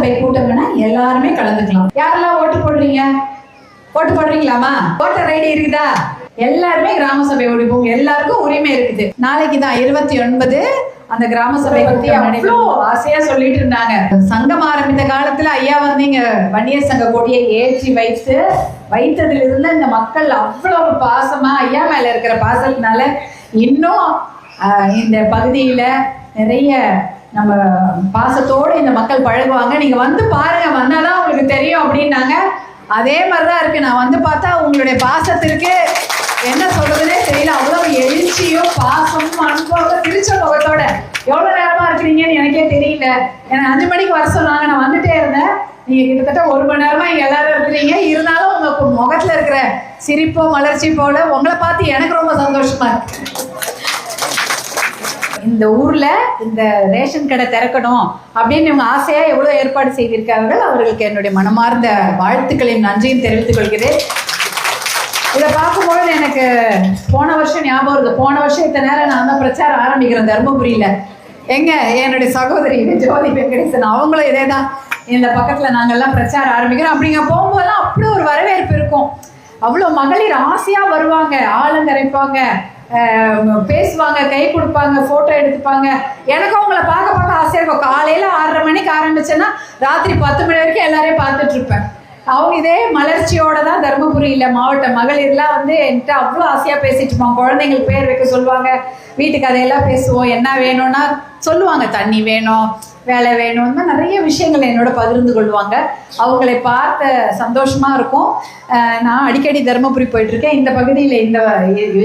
சபை கூட்டம்னா எல்லாருமே கலந்துக்கலாம். யாரெல்லாம் ஓட்டு போடுறீங்க? ஓட்டு போடுறீங்களாமா ஓட்டர் ஐடி இருக்குதா? எல்லாருமே கிராம சபை ஒழிப்போம் எல்லாருக்கும் உரிமை இருக்குது. நாளைக்கு தான் இருபத்தி ஒன்பது அந்த கிராம சபை பத்தி அவ்வளோ ஆசையா சொல்லிட்டு இருந்தாங்க. சங்கம் ஆரம்பித்த காலத்துல ஐயா வந்து இங்க வன்னியர் சங்க கொடியை ஏற்றி வைத்து வைத்ததுல இருந்து இந்த மக்கள் அவ்வளவு பாசமா ஐயா மேல இருக்கிற பாசத்தினால இன்னும் இந்த பகுதியில நிறைய நம்ம பாசத்தோடு இந்த மக்கள் பழகுவாங்க. நீங்கள் வந்து பாருங்க வந்தாதான் உங்களுக்கு தெரியும் அப்படின்னாங்க. அதே மாதிரி தான் இருக்கு. நான் வந்து பார்த்தா உங்களுடைய பாசத்திற்கு என்ன சொல்றதுனே தெரியல. அவ்வளவு எழுச்சியும் பாசமும் அன்போட திருச்ச முகத்தோட. எவ்வளவு நேரமா இருக்கிறீங்கன்னு எனக்கே தெரியல. எனக்கு அஞ்சு மணிக்கு வர சொன்னாங்க. நான் வந்துட்டே இருந்தேன். நீங்க கிட்டத்தட்ட ஒரு மணி நேரமா இங்க எல்லாரும் இருக்கிறீங்க. இருந்தாலும் உங்க முகத்தில் முகத்துல இருக்கிற சிரிப்போ மலர்ச்சி போல உங்களை பார்த்து எனக்கு ரொம்ப சந்தோஷமா இருக்கு. இந்த ஊர்ல இந்த ரேஷன் கடை திறக்கணும் அப்படின்னு இவங்க ஆசையா எவ்வளவு ஏற்பாடு செய்திருக்கார்கள் அவர்களுக்கு என்னுடைய மனமார்ந்த வாழ்த்துக்களையும் நன்றியும் தெரிவித்துக் கொள்கிறேன். இதை பார்க்கும்போது எனக்கு போன வருஷம் ஞாபகம் வருது. போன வருஷம் இத்தனை நேரம் நான் தான் பிரச்சாரம் ஆரம்பிக்கிறேன் தருமபுரியில. எங்க என்னுடைய சகோதரி ஜோதி வெங்கடேசன் அவங்களும் இதே தான் இந்த பக்கத்துல நாங்கெல்லாம் பிரச்சாரம் ஆரம்பிக்கிறோம். அப்படிங்க போகும்போதெல்லாம் அப்படி ஒரு வரவேற்பு இருக்கும். அவ்வளோ மகளிர் ஆசையா வருவாங்க ஆளுங்கரைப்பாங்க. பேசுவாங்க கை கொடுப்பாங்க ஃபோட்டோ எடுத்துப்பாங்க. எனக்கு அவங்கள பார்க்க பார்க்க ஆசையாக இருக்கும். காலையில் ஆறரை மணிக்கு ஆரம்பிச்சேன்னா ராத்திரி பத்து மணி வரைக்கும் எல்லாரையும் பார்த்துட்ருப்பேன் அவங்க இதே மலர்ச்சியோட தான் தருமபுரியில் மாவட்ட மகளிர்லாம் வந்து என்கிட்ட அவ்வளோ ஆசையாக பேசிட்டு இருப்பாங்க. குழந்தைங்களுக்கு பேர் வைக்க சொல்லுவாங்க. வீட்டு கதையெல்லாம் பேசுவோம். என்ன வேணும்னா சொல்லுவாங்க. தண்ணி வேணும் வேலை வேணும் நிறைய விஷயங்கள் என்னோட பகிர்ந்து கொள்வாங்க. அவங்களை பார்த்த சந்தோஷமா இருக்கும். நான் அடிக்கடி தருமபுரி போயிட்டு இருக்கேன் இந்த பகுதியில் இந்த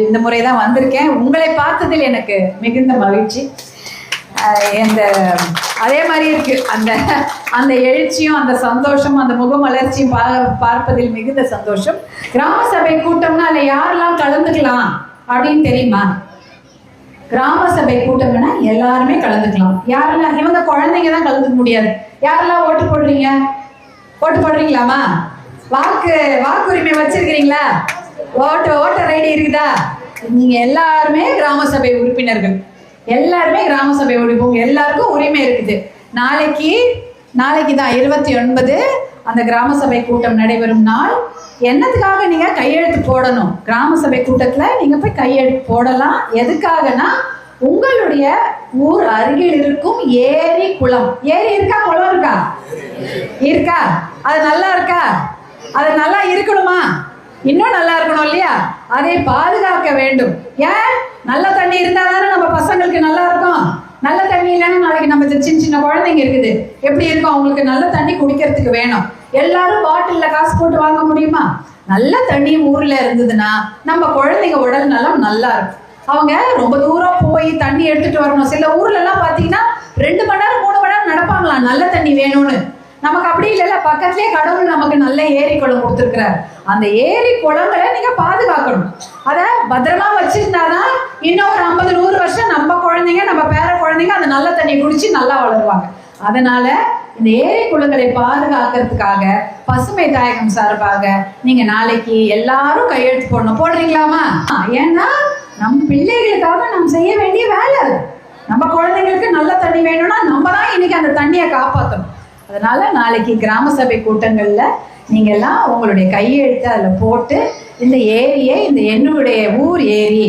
இந்த முறை தான் வந்திருக்கேன். உங்களை பார்த்ததில் எனக்கு மிகுந்த மகிழ்ச்சி. இந்த அதே மாதிரி இருக்கு. அந்த அந்த எழுச்சியும் அந்த சந்தோஷம் அந்த முகமலர்ச்சியும் பா பார்ப்பதில் மிகுந்த சந்தோஷம். கிராம சபை கூட்டம்னா அதில் யாரெல்லாம் கலந்துக்கலாம் அப்படின்னு தெரியுமா? கிராம சபை கூட்டம்னா எல்லாருமே கலந்துக்கலாம். யாரெல்லாம் இவங்க குழந்தைங்க தான் கலந்துக்க முடியாது. யாரெல்லாம் ஓட்டு போடுறீங்க? ஓட்டு போடுறீங்களாமா வாக்கு வாக்குரிமை வச்சிருக்கிறீங்களா? ஓட்டு ஓட்டர் ஐடி இருக்குதா? நீங்க எல்லாருமே கிராம சபை உறுப்பினர்கள். எல்லாருமே கிராம சபை உறுப்பினர் எல்லாருக்கும் உரிமை இருக்குது. நாளைக்கு நாளைக்கு தான் இருபத்தி ஒன்பது. அந்த கிராம சபை கூட்டம் நடைபெறும் நாள். என்னத்துக்காக நீங்கள் கையெழுத்து போடணும்? கிராம சபை கூட்டத்தில் நீங்கள் போய் கையெழுத்து போடலாம். எதுக்காகனா உங்களுடைய ஊர் அருகில் இருக்கும் ஏரி குளம். ஏரி இருக்கா? குளம் இருக்கா? இருக்கா. அது நல்லா இருக்கா? அது நல்லா இருக்கணுமா? இன்னும் நல்லா இருக்கணும் இல்லையா? அதை பாதுகாக்க வேண்டும். ஏன்? நல்ல தண்ணி இருந்தால் தானே நம்ம பசங்களுக்கு நல்லா இருக்கும். நல்ல தண்ணி இல்லைன்னா நாளைக்கு நம்ம இந்த சின்ன சின்ன குழந்தைங்க இருக்குது. எப்படி இருக்கும் அவங்களுக்கு நல்ல தண்ணி குடிக்கிறதுக்கு வேணும். எல்லாரும் பாட்டில்ல காசு போட்டு வாங்க முடியுமா? நல்ல தண்ணி ஊர்ல இருந்ததுன்னா நம்ம குழந்தைங்க உடல் நலம் நல்லா இருக்கும். அவங்க ரொம்ப தூரம் போய் தண்ணி எடுத்துட்டு வரணும். சில ஊர்ல எல்லாம் பாத்தீங்கன்னா ரெண்டு மணி நேரம் மூணு மணி நேரம் நடப்பாங்களாம். நல்ல தண்ணி வேணும்னு. நமக்கு அப்படி இல்லைல்ல பக்கத்துலேயே கடவுள் நமக்கு நல்ல ஏரி குளம் கொடுத்துருக்குறாரு. அந்த ஏரி குளங்களை நீங்க பாதுகாக்கணும். அதை பத்திரமா வச்சிருந்தாதான் இன்னும் ஒரு ஐம்பது நூறு வருஷம் நம்ம குழந்தைங்க நம்ம பேர குழந்தைங்க அந்த நல்ல தண்ணியை குடிச்சு நல்லா வளருவாங்க. அதனால இந்த ஏரி குளங்களை பாதுகாக்கிறதுக்காக பசுமை தாயகம் சார்பாக நீங்க நாளைக்கு எல்லாரும் கையெழுத்து போடணும். போடுறீங்களாமா ஏன்னா நம் பிள்ளைகளுக்காக நாம் செய்ய வேண்டிய வேலை அது. நம்ம குழந்தைங்களுக்கு நல்ல தண்ணி வேணும்னா நம்ம தான் இன்னைக்கு அந்த தண்ணியை காப்பாற்றணும் அதனால நாளைக்கு கிராம சபை கூட்டங்களில் நீங்க எல்லாம் உங்களுடைய கையெழுத்து அதில் போட்டு இந்த ஏரியை இந்த என்னுடைய ஊர் ஏரி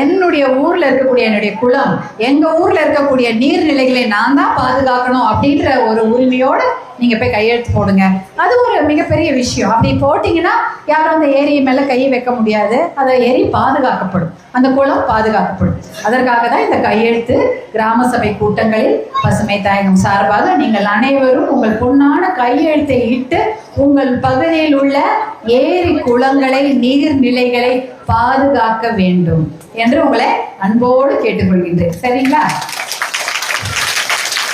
என்னுடைய ஊர்ல இருக்கக்கூடிய என்னுடைய குளம் எங்க ஊர்ல இருக்கக்கூடிய நீர்நிலைகளை நான் தான் பாதுகாக்கணும் அப்படின்ற ஒரு உரிமையோட நீங்க போய் கையெழுத்து போடுங்க. அது ஒரு மிகப்பெரிய விஷயம். அப்படி போட்டீங்கன்னா யாரும் அந்த ஏரி மேல கை வைக்க முடியாது. அந்த ஏரி பாதுகாக்கப்படும். அந்த குளம் பாதுகாக்கப்படும். அதற்காக தான் இந்த கையெழுத்து கிராம சபை கூட்டங்களில் பசுமை தாயகம் சார்பாக நீங்கள் அனைவரும் உங்கள் பொன்னான கையெழுத்தை இட்டு உங்கள் பகுதியில் உள்ள ஏரி குளங்களை நீர்நிலைகளை பாதுகாக்க வேண்டும் என்று உங்களை அன்போடு கேட்டுக்கொள்கின்றேன். சரிங்களா?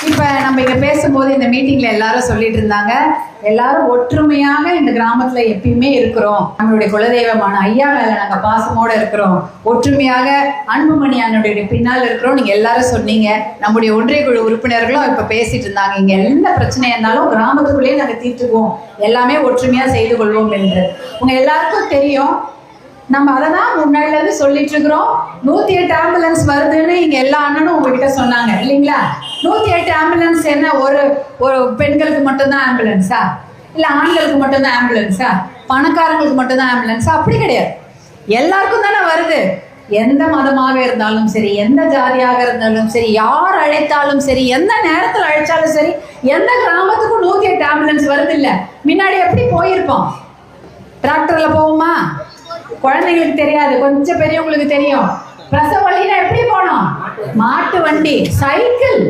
இப்ப நம்ம இங்க பேசும்போது இந்த மீட்டிங்ல எல்லாரும் சொல்லிட்டு இருந்தாங்க. எல்லாரும் ஒற்றுமையாக இந்த கிராமத்துல எப்பயுமே இருக்கிறோம். நம்மளுடைய குலதெய்வமான ஐயா மேல நாங்க பாசமோட இருக்கிறோம். ஒற்றுமையாக அன்புமணி அண்ணனுடைய பின்னால் இருக்கிறோம். நீங்க எல்லாரும் சொன்னீங்க. நம்முடைய ஒன்றிய குழு உறுப்பினர்களும் இப்ப பேசிட்டு இருந்தாங்க. இங்க எந்த பிரச்சனையா இருந்தாலும் கிராமத்துக்குள்ளேயே நாங்க தீர்த்துக்குவோம். எல்லாமே ஒற்றுமையா செய்து கொள்வோம் என்று. உங்க எல்லாருக்கும் தெரியும். நம்ம அதை தான் முன்னாடில இருந்து சொல்லிட்டு இருக்கிறோம். நூத்தி எட்டு ஆம்புலன்ஸ் வருதுன்னு இங்க எல்லா அண்ணனும் உங்ககிட்ட சொன்னாங்க இல்லைங்களா? நூத்தி எட்டு ஆம்புலன்ஸ் என்ன ஒரு ஒரு பெண்களுக்கு மட்டும்தான் ஆம்புலன்ஸா இல்ல ஆண்களுக்கு மட்டும்தான் ஆம்புலன்ஸா பணக்காரங்களுக்கு மட்டும்தான் ஆம்புலன்ஸா அப்படி கிடையாது. எல்லாருக்கும் தானே வருது. எந்த மதமாக இருந்தாலும் சரி எந்த ஜாதியாக இருந்தாலும் சரி யார் அழைத்தாலும் சரி எந்த நேரத்தில் அழைச்சாலும் சரி எந்த கிராமத்துக்கும் நூத்தி எட்டு ஆம்புலன்ஸ் வருது இல்லை முன்னாடி எப்படி போயிருப்போம்? டிராக்டர்ல போவோமா? குழந்தைங்களுக்கு தெரியாது கொஞ்சம் பெரியவங்களுக்கு தெரியும். பிரசவ வழினா எப்படி போனோம்? மாட்டு வண்டி சைக்கிள்.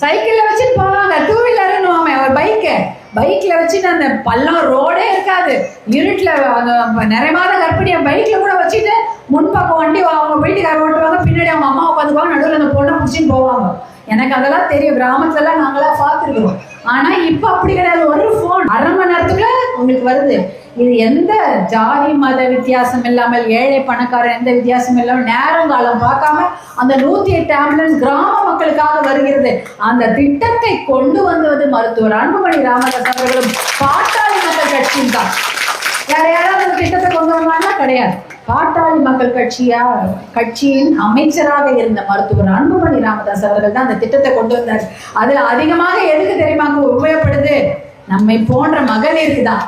சைக்கிள்ல வச்சுட்டு போவாங்க. டூ வீலருன்னு ஒரு பைக்கு பைக்ல வச்சுட்டு அந்த பள்ளம் ரோடே இருக்காது. இருட்டில் அந்த நிறைய மாத கற்பிணியை பைக்ல கூட வச்சுட்டு முன்பக்கம் வண்டி அவங்க வீட்டுக்கார ஓட்டுவாங்க. பின்னாடி அவங்க அம்மா உட்காந்துக்குவாங்க. நடுவில் அந்த பொண்ணை பிடிச்சின்னு போவாங்க. எனக்கு அதெல்லாம் தெரியும். கிராமத்துலலாம் நாங்களாம் பார்த்துருக்கோம் ஆனா இப்ப அப்படி கிடையாது. ஒரு ஃபோன் அரை மணி நேரத்துக்குள்ள உங்களுக்கு வருது. இது எந்த ஜாதி மத வித்தியாசம் இல்லாமல் ஏழை பணக்காரன் எந்த வித்தியாசம் இல்லாமல் நேரம் காலம் பார்க்காம அந்த நூத்தி எட்டு ஆம்புலன்ஸ் கிராம மக்களுக்காக வருகிறது. அந்த திட்டத்தை கொண்டு வந்தது மருத்துவர் அன்புமணி ராமதாஸ் அவர்களும் பாட்டாளி மக்கள் கட்சியும் தான். வேற யாராவது அந்த திட்டத்தை கொண்டு வந்தாங்கன்னா கிடையாது. பாட்டாளி மக்கள் கட்சியா கட்சியின் அமைச்சராக இருந்த மருத்துவர் அன்புமணி ராமதாஸ் அவர்கள் தான் அந்த திட்டத்தை கொண்டு வந்தார். அதுல அதிகமாக எதுக்கு தெரியுமா? உபயோகப்படுது. நம்மை போன்ற மகளிருக்கு தான்.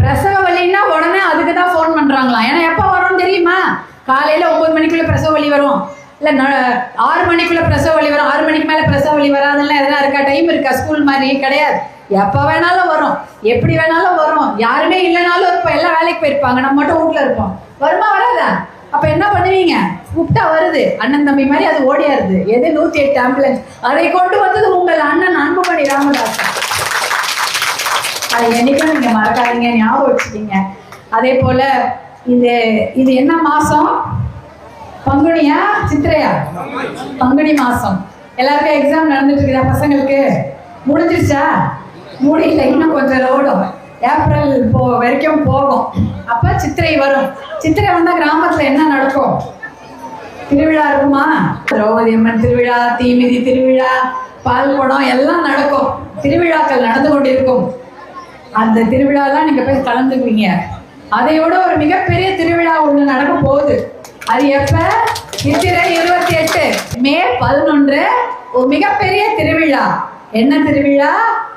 பிரசவ வலின்னா உடனே அதுக்கு தான் ஃபோன் பண்ணுறாங்களாம் ஏன்னா எப்போ வரும்னு தெரியுமா? காலையில் ஒம்பது மணிக்குள்ளே பிரசவ வலி வரும். இல்லை ந- ஆறு மணிக்குள்ள பிரசவ வலி வரும். ஆறு மணிக்கு மேலே பிரசவ வலி வராதுலாம் எதனா இருக்கா? டைம் இருக்கா? ஸ்கூல் மாதிரி? கிடையாது. எப்போ வேணாலும் வரும். எப்படி வேணாலும் வரும். யாருமே இல்லைனாலும் இருப்போம். எல்லாம் வேலைக்கு போயிருப்பாங்க. நம்ம மட்டும் வீட்ல இருப்போம். வருமா வராதா? அப்போ என்ன பண்ணுவீங்க? கூப்பிட்டா வருது. அண்ணன் தம்பி மாதிரி அது ஓடியாருது. எது நூற்றி எட்டு ஆம்புலன்ஸ் அதை கொண்டு வந்தது உங்கள் அண்ணன் அன்புமணி ராமதாஸ் அதை என்னைக்கும் நீங்க மறக்காதீங்க ஞாபகம் வச்சுக்கீங்க. அதே போல இது இது என்ன மாசம்? பங்குனியா சித்திரையா? பங்குனி மாசம். எல்லாருக்கும் எக்ஸாம் நடந்துட்டு இருக்குதா பசங்களுக்கு? முடிஞ்சிருச்சா? முடியல இன்னும் கொஞ்சம் ஓடும். ஏப்ரல் போ வரைக்கும் போகும். அப்ப சித்திரை வரும். சித்திரை வந்தா கிராமத்துல என்ன நடக்கும்? திருவிழா இருக்குமா? திரௌபதி அம்மன் திருவிழா தீமிதி திருவிழா பால் குடம் எல்லாம் நடக்கும். திருவிழாக்கள் நடந்து கொண்டிருக்கும். அந்த திருவிழாலாம் நீங்க போய் கலந்துக்குவீங்க. அதையோட ஒரு மிகப்பெரிய திருவிழா ஒண்ணு நடக்க போகுது. அது எப்ப? சித்திரை இருபத்தி எட்டு மே பதினொன்று. ஒரு மிகப்பெரிய திருவிழா. என்ன திருவிழா?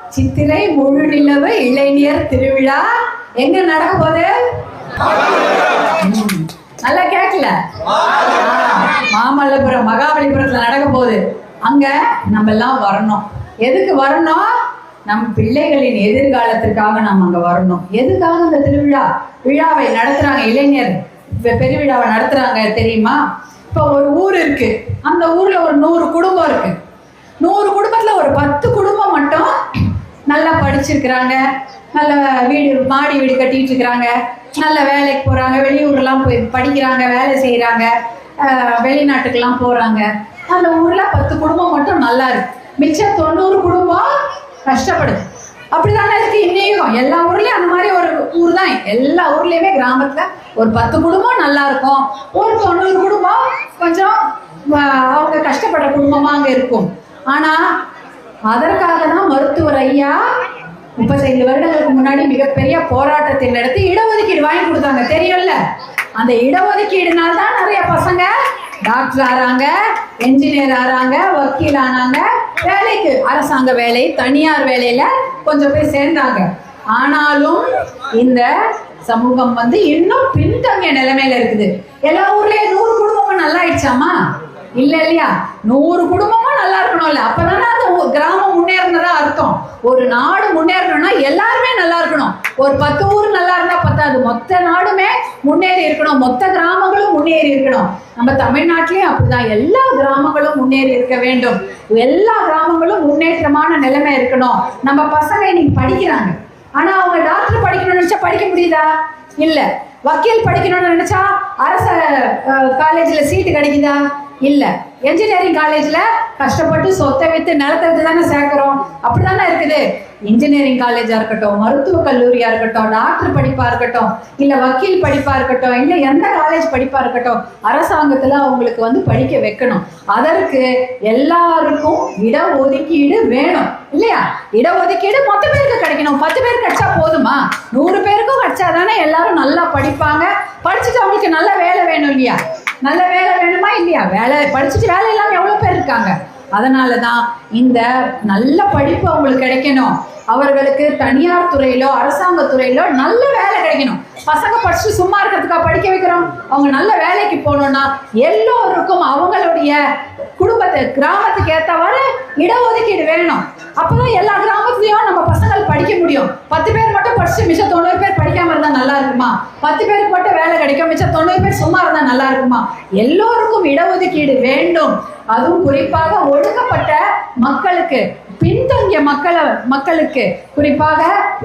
சித்திரை முழு நிலவு இளைஞர் திருவிழா. எங்க நடக்க போகுது? நல்லா கேட்கல மாமல்லபுரம் மகாபலிபுரத்துல நடக்க போகுது. அங்க நம்ம எல்லாம் வரணும். எதுக்கு வரணும்? நம் பிள்ளைகளின் எதிர்காலத்திற்காக நாம் அங்க வரணும். எதுக்காக அந்த திருவிழா? விழாவை நடத்துறாங்க இளைஞர். பெருவிழாவை நடத்துறாங்க தெரியுமா? இப்போ ஒரு ஊர் இருக்கு. அந்த ஊர்ல ஒரு நூறு குடும்பம் இருக்கு. நூறு குடும்பத்துல ஒரு பத்து குடும்பம் மட்டும் நல்லா படிச்சிருக்கிறாங்க. நல்ல வீடு மாடி வீடு கட்டிட்டு இருக்கிறாங்க. நல்ல வேலைக்கு போறாங்க. வெளியூர்லாம் போய் படிக்கிறாங்க வேலை செய்யறாங்க வெளிநாட்டுக்கெல்லாம் போறாங்க. அந்த ஊர்ல பத்து குடும்பம் மட்டும் நல்லா இருக்கு. மிச்சம் தொண்ணூறு குடும்பம் கஷ்டப்படுது அப்படிதானே இருக்கு இன்னையும் எல்லா ஊர்லயும் அந்த மாதிரி ஒரு ஊர் தான் எல்லா ஊர்லயுமே கிராமத்துல ஒரு பத்து குடும்பம் நல்லா இருக்கும். ஒரு தொண்ணூறு குடும்பம் கொஞ்சம் அவங்க கஷ்டப்படுற குடும்பமா அங்க இருக்கும். ஆனா அதற்காக தான் மருத்துவர் ஐயா முப்பத்தைந்து வருடங்களுக்கு முன்னாடி மிகப்பெரிய போராட்டத்தை நடத்தி இடஒதுக்கீடு வாங்கி கொடுத்தாங்க. தெரியும்ல? அந்த இடஒதுக்கீடுனால தான் நிறைய பசங்க டாக்டர் ஆறாங்க என்ஜினியர் ஆறாங்க வக்கீல் ஆனாங்க வேலைக்கு. அரசாங்க வேலை தனியார் வேலையில கொஞ்சம் பேர் சேர்ந்தாங்க. ஆனாலும் இந்த சமூகம் வந்து இன்னும் பின்தங்கிய நிலைமையில இருக்குது. எல்லா ஊர்லயும் நூறு குடும்பமும் நல்லா ஆயிடுச்சாமா இல்ல இல்லையா? நூறு குடும்பமும் நல்லா இருக்கணும்ல. அப்பதானே அந்த கிராமம் முன்னேறினதா அர்த்தம். ஒரு நாடு முன்னேறணும்னா எல்லாருமே நல்லா இருக்கணும். ஒரு பத்து ஊர் நல்லா இருந்தா முன்னேறி இருக்கணும். மொத்த கிராமங்களும் முன்னேறி இருக்கணும். நம்ம தமிழ்நாட்டிலயும் அப்படிதான். எல்லா கிராமங்களும் முன்னேறி இருக்க வேண்டும். எல்லா கிராமங்களும் முன்னேற்றமான நிலைமை இருக்கணும். நம்ம பசங்க இன்னைக்கு படிக்கிறாங்க. ஆனா அவங்க டாக்டர் படிக்கணும்னு நினைச்சா படிக்க முடியுதா? இல்ல. வக்கீல் படிக்கணும்னு நினைச்சா அரச காலேஜ்ல சீட்டு கிடைக்குதா? இல்லை. என்ஜினியரிங் காலேஜ்ல கஷ்டப்பட்டு சொத்தை வித்து நிலத்தை வித்து தானே சேர்க்கிறோம். அப்படிதானே இருக்குது. இன்ஜினியரிங் காலேஜா இருக்கட்டும் மருத்துவ கல்லூரியா இருக்கட்டும் டாக்டர் படிப்பா இருக்கட்டும் இல்ல வக்கீல் படிப்பா இருக்கட்டும் இல்ல எந்த காலேஜ் படிப்பா இருக்கட்டும் அரசாங்கத்துல அவங்களுக்கு வந்து படிக்க வைக்கணும். அதற்கு எல்லாருக்கும் இட ஒதுக்கீடு வேணும். இல்லையா? இட ஒதுக்கீடு மொத்த பேருக்கு கிடைக்கணும். பத்து பேர் கிடைச்சா போதுமா? நூறு பேருக்கும் கிடைச்சா தானே எல்லாரும் நல்லா படிப்பாங்க. படிச்சுட்டு அவங்களுக்கு நல்ல வேலை வேணும் இல்லையா? நல்ல வேலை வேணுமா இல்லையா? வேலை படிச்சுட்டு வேலை இல்லாம எவ்வளவு பேர் இருக்காங்க? அதனால தான் இந்த நல்ல படிப்பு அவங்களுக்கு கிடைக்கணும். அவர்களுக்கு தனியார் துறையிலோ அரசாங்க துறையிலோ நல்ல வேலை கிடைக்கணும். பசங்க படிச்சுட்டு சும்மா இருக்கிறதுக்கா படிக்க வைக்கிறோம்? அவங்க நல்ல வேலைக்கு போகணும்னா எல்லோருக்கும் அவங்களுடைய குடும்பத்தை கிராமத்துக்கு ஏற்றவாறு இடஒதுக்கீடு வேணும். அப்போதான் எல்லா கிராமத்துலையும் நம்ம பசங்கள் படிக்க முடியும். பத்து பேர் மட்டும் படிச்சு மிச்சம் தொண்ணூறு பேர் படிக்காம இருந்தால் நல்லா இருக்குமா? பத்து பேருக்கு மட்டும் வேலை கிடைக்கும் மிச்சம் தொண்ணூறு பேர் சும்மா இருந்தால் நல்லா இருக்குமா? எல்லோருக்கும் இடஒதுக்கீடு வேண்டும். அதுவும் குறிப்பாக ஒடுக்கப்பட்ட மக்களுக்கு பின்தங்கிய மக்களை மக்களுக்கு. குறிப்பாக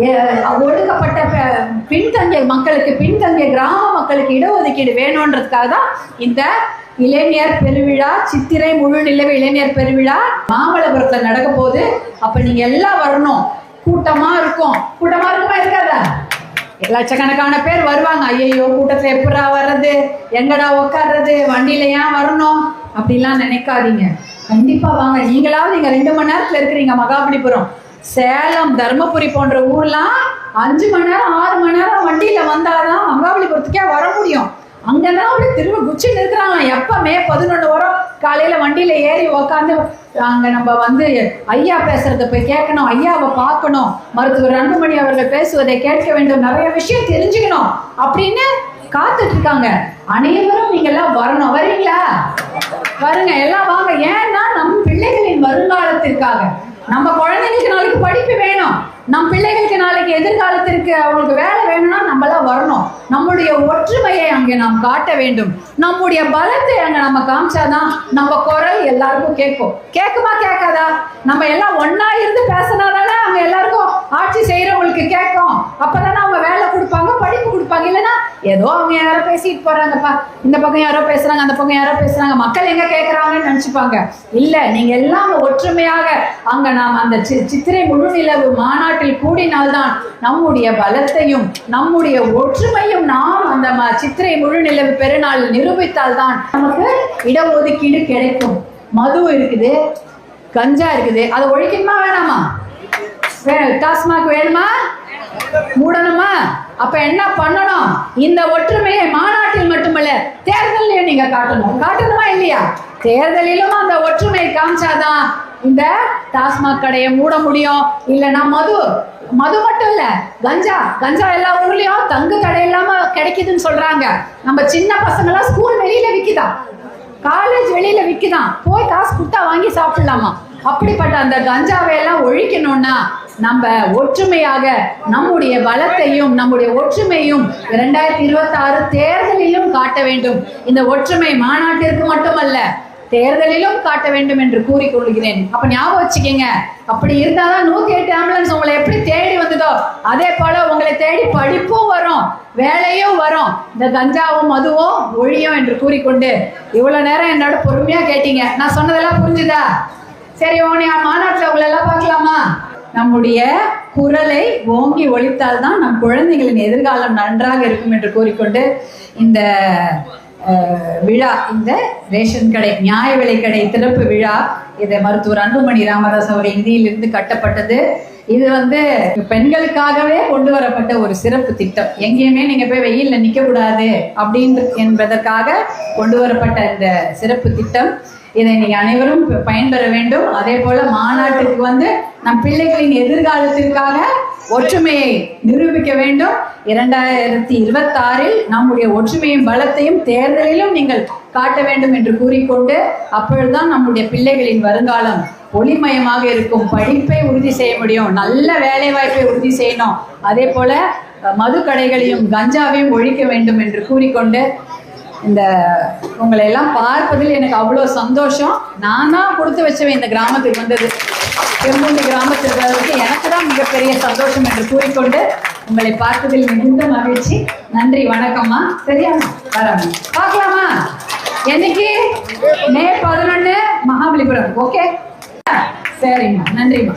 அஹ், ஒடுக்கப்பட்ட பின்தங்கிய மக்களுக்கு பின்தங்கிய கிராம மக்களுக்கு இடஒதுக்கீடு வேணுன்றதுக்காக தான் இந்த இளைஞர் பெருவிழா சித்திரை முழு நிலவு இளைஞர் பெருவிழா மாமல்லபுரத்தில் நடக்க போகுது. அப்போ நீங்கள் எல்லாம் வரணும். கூட்டமாக இருக்கும். கூட்டமாக இருக்குமா இருக்காதா? லட்சக்கணக்கான பேர் வருவாங்க. ஐயையோ கூட்டத்தில் எப்படா வர்றது? எங்கடா உட்கார்றது வண்டியில ஏன் வரணும்? அப்படிலாம் நினைக்காதீங்க. கண்டிப்பா வாங்க. நீங்களாவது நீங்கள் ரெண்டு மணி நேரத்துல இருக்கிறீங்க மகாபலிபுரம். சேலம் தர்மபுரி போன்ற ஊர்லாம் அஞ்சு மணி நேரம் ஆறு மணி நேரம் வண்டியில வந்தாதான் மகாபலிபுரத்துக்கே வர முடியும். அங்கெல்லாம் அப்படியே திரும்ப குச்சி நிறுத்துறாங்க எப்ப மே பதினொன்று வரும்? காலையில வண்டியில ஏறி உக்காந்து அங்க நம்ம வந்து ஐயா பேசுறத போய் கேட்கணும். ஐயாவை பார்க்கணும். மருத்துவர் அன்புமணி அவர்கள் பேசுவதை கேட்க வேண்டும். நிறைய விஷயம் தெரிஞ்சுக்கணும். அப்படின்னு காத்துட்டு இருக்காங்க. அனைவரும் நீங்க எல்லாம் வரணும். வரீங்களா? வருங்க. எல்லாம் வாங்க. ஏன்னா நம் பிள்ளைகளின் வருங்காலத்திற்காக நம்ம குழந்தைங்களுக்கு நாளைக்கு படிப்பு வேணும். நம் பிள்ளைகளுக்கு நாளைக்கு எதிர்காலத்திற்கு அவங்களுக்கு வேலை வேணும்னா நம்மளாம் வரணும். நம்முடைய ஒற்றுமையை அங்கே நாம் காட்ட வேண்டும். நம்முடைய பலத்தை அங்கே நம்ம காமிச்சாதான் நம்ம குரல் எல்லாருக்கும் கேட்கும். கேட்குமா கேட்காதா? நம்ம எல்லாம் ஒன்னா இருந்து பேசினாதானே அவங்க எல்லாருக்கும் ஆட்சி செய்யறவங்களுக்கு கேட்கும். அப்பதானே அவங்க வேலை கொடுப்பாங்க படிப்பு கொடுப்பாங்க இல்லைன்னா ஏதோ அவங்க யாரோ பேசிட்டு போறாங்கப்பா. இந்த பக்கம் யாரோ பேசுறாங்க அந்த பக்கம் யாரோ பேசுறாங்க. மக்கள் எங்க கேட்கறாங்கன்னு நினைச்சுப்பாங்க. இல்ல நீங்க எல்லாம் ஒற்றுமையாக அங்க நாம் அந்த சி- சித்திரை முழுநிலவு மாநாட்டில் கூடினால்தான் நம்முடைய பலத்தையும் நம்முடைய ஒற்றுமையும் நாம் அந்த ம- சித்திரை முழுநிலவு பெருநாள் நிரூபித்தால்தான் நமக்கு இடஒதுக்கீடு கிடைக்கும். மது இருக்குது கஞ்சா இருக்குது. அதை ஒழிக்கணுமா வேணாமா? டாஸ்மாக் வேணுமா? மூடணுமா? அப்ப என்ன பண்ணணும்? இந்த ஒற்றுமையை மாநாட்டில் மட்டுமல்ல தேர்தலையும் நீங்க காட்டணும். காட்டணுமா இல்லையா? தேர்தலிலும் அந்த ஒற்றுமை காமிச்சாதான் இந்த டாஸ்மாக் கடையை மூட முடியும். இல்லைன்னா மது மது மட்டும் இல்ல கஞ்சா கஞ்சா எல்லா ஊர்லயும் தங்கு தடை இல்லாம கிடைக்குதுன்னு சொல்றாங்க. நம்ம சின்ன பசங்களாம் ஸ்கூல் வெளியில விக்குதா? காலேஜ் வெளியில விக்குதான் போய் காசு கொடுத்தா வாங்கி சாப்பிடலாமா? அப்படிப்பட்ட அந்த கஞ்சாவை எல்லாம் ஒழிக்கணும்னா நம்ம ஒற்றுமையாக நம்முடைய பலத்தையும் நம்முடைய ஒற்றுமையும் இரண்டாயிரத்தி இருபத்தி ஆறு தேர்தலிலும் காட்ட வேண்டும். இந்த ஒற்றுமை மாநாட்டிற்கு மட்டுமல்ல தேர்தலிலும் காட்ட வேண்டும் என்று கூறிக்கொள்கிறேன் அப்ப ஞாபகம் வச்சுக்கோங்க அப்படி இருந்தாதான் நூத்தி எட்டு ஆம்புலன்ஸ் உங்களை எப்படி தேடி வந்ததோ அதே போல உங்களை தேடி படிப்பும் வரும் வேலையும் வரும். இந்த கஞ்சாவும் மதுவும் ஒழியும் என்று கூறிக்கொண்டு இவ்வளவு நேரம் என்னோட பொறுமையா கேட்டீங்க. நான் சொன்னதெல்லாம் புரிஞ்சுதா? சரி ஓனி மாநாட்டில் உங்களை எல்லாம் பார்க்கலாமா? நம்முடைய குரலை ஓங்கி ஒழித்தால் தான் நம் குழந்தைகளின் எதிர்காலம் நன்றாக இருக்கும் என்று கூறிக்கொண்டு இந்த விழா இந்த ரேஷன் கடை நியாய விலை கடை திறப்பு விழா இது மருத்துவர் அன்புமணி ராமதாஸ் அவர் இந்தியிலிருந்து கட்டப்பட்டது. இது வந்து பெண்களுக்காகவே கொண்டு வரப்பட்ட ஒரு சிறப்பு திட்டம். எங்கேயுமே நீங்க போய் வெயில்ல நிக்க கூடாது அப்படின்ற என்பதற்காக கொண்டு வரப்பட்ட இந்த சிறப்பு திட்டம். இதை நீங்க அனைவரும் பயன்பெற வேண்டும். அதே போல மாநாட்டுக்கு வந்து நம் பிள்ளைகளின் எதிர்காலத்திற்காக ஒற்றுமையை நிரூபிக்க வேண்டும். இரண்டாயிரத்தி இருபத்தாறில் நம்முடைய ஒற்றுமையும் பலத்தையும் தேர்தலிலும் நீங்கள் காட்ட வேண்டும் என்று கூறிக்கொண்டு அப்பொழுதுதான் நம்முடைய பிள்ளைகளின் வருங்காலம் ஒளிமயமாக இருக்கும். படிப்பை உறுதி செய்ய முடியும். நல்ல வேலை வாய்ப்பை உறுதி செய்யணும். அதே போல மது கடைகளையும் கஞ்சாவையும் ஒழிக்க வேண்டும் என்று கூறிக்கொண்டு இந்த உங்களை எல்லாம் பார்ப்பதில் எனக்கு அவ்வளோ சந்தோஷம். நான் தான் கொடுத்து வச்சவன் இந்த கிராமத்துக்கு வந்தது. பெரும்புண்டி கிராமத்தில் வந்ததுக்கு எனக்கு தான் மிகப்பெரிய சந்தோஷம் என்று கூறிக்கொண்டு உங்களை பார்ப்பதில் மிகுந்த மகிழ்ச்சி. நன்றி வணக்கம்மா. சரியா? வரமா. பார்க்கலாமா? என்னைக்கு? மே பதினொன்று மகாபலிபுரம். ஓகே சரிம்மா. நன்றிம்மா.